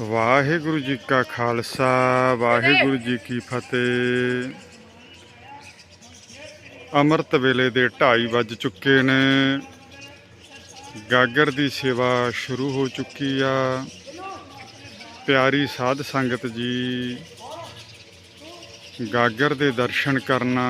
ਵਾਹਿਗੁਰੂ ਜੀ ਕਾ ਖਾਲਸਾ, ਵਾਹਿਗੁਰੂ ਜੀ ਕੀ ਫਤਿਹ। ਅਮਰਤ ਵੇਲੇ ਦੇ 2:30 ਵੱਜ ਚੁੱਕੇ ਨੇ। ਗਾਗਰ ਦੀ ਸੇਵਾ ਸ਼ੁਰੂ ਹੋ ਚੁੱਕੀ ਆ। ਪਿਆਰੀ ਸਾਧ ਸੰਗਤ ਜੀ, ਗਾਗਰ ਦੇ ਦਰਸ਼ਨ ਕਰਨਾ।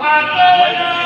Father,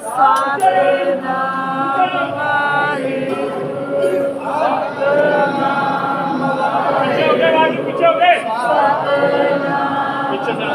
ਸਤਨਾਮ ਵਾਹਿਗੁਰੂ ਸਤਨਾਮ ਵਾਹਿਗੁਰੂ ਪਿੱਛੇ ਹੋ ਗਏ ਪਿੱਛੇ ਹੋ ਗਏ ਪਿੱਛੇ ਚਲੋ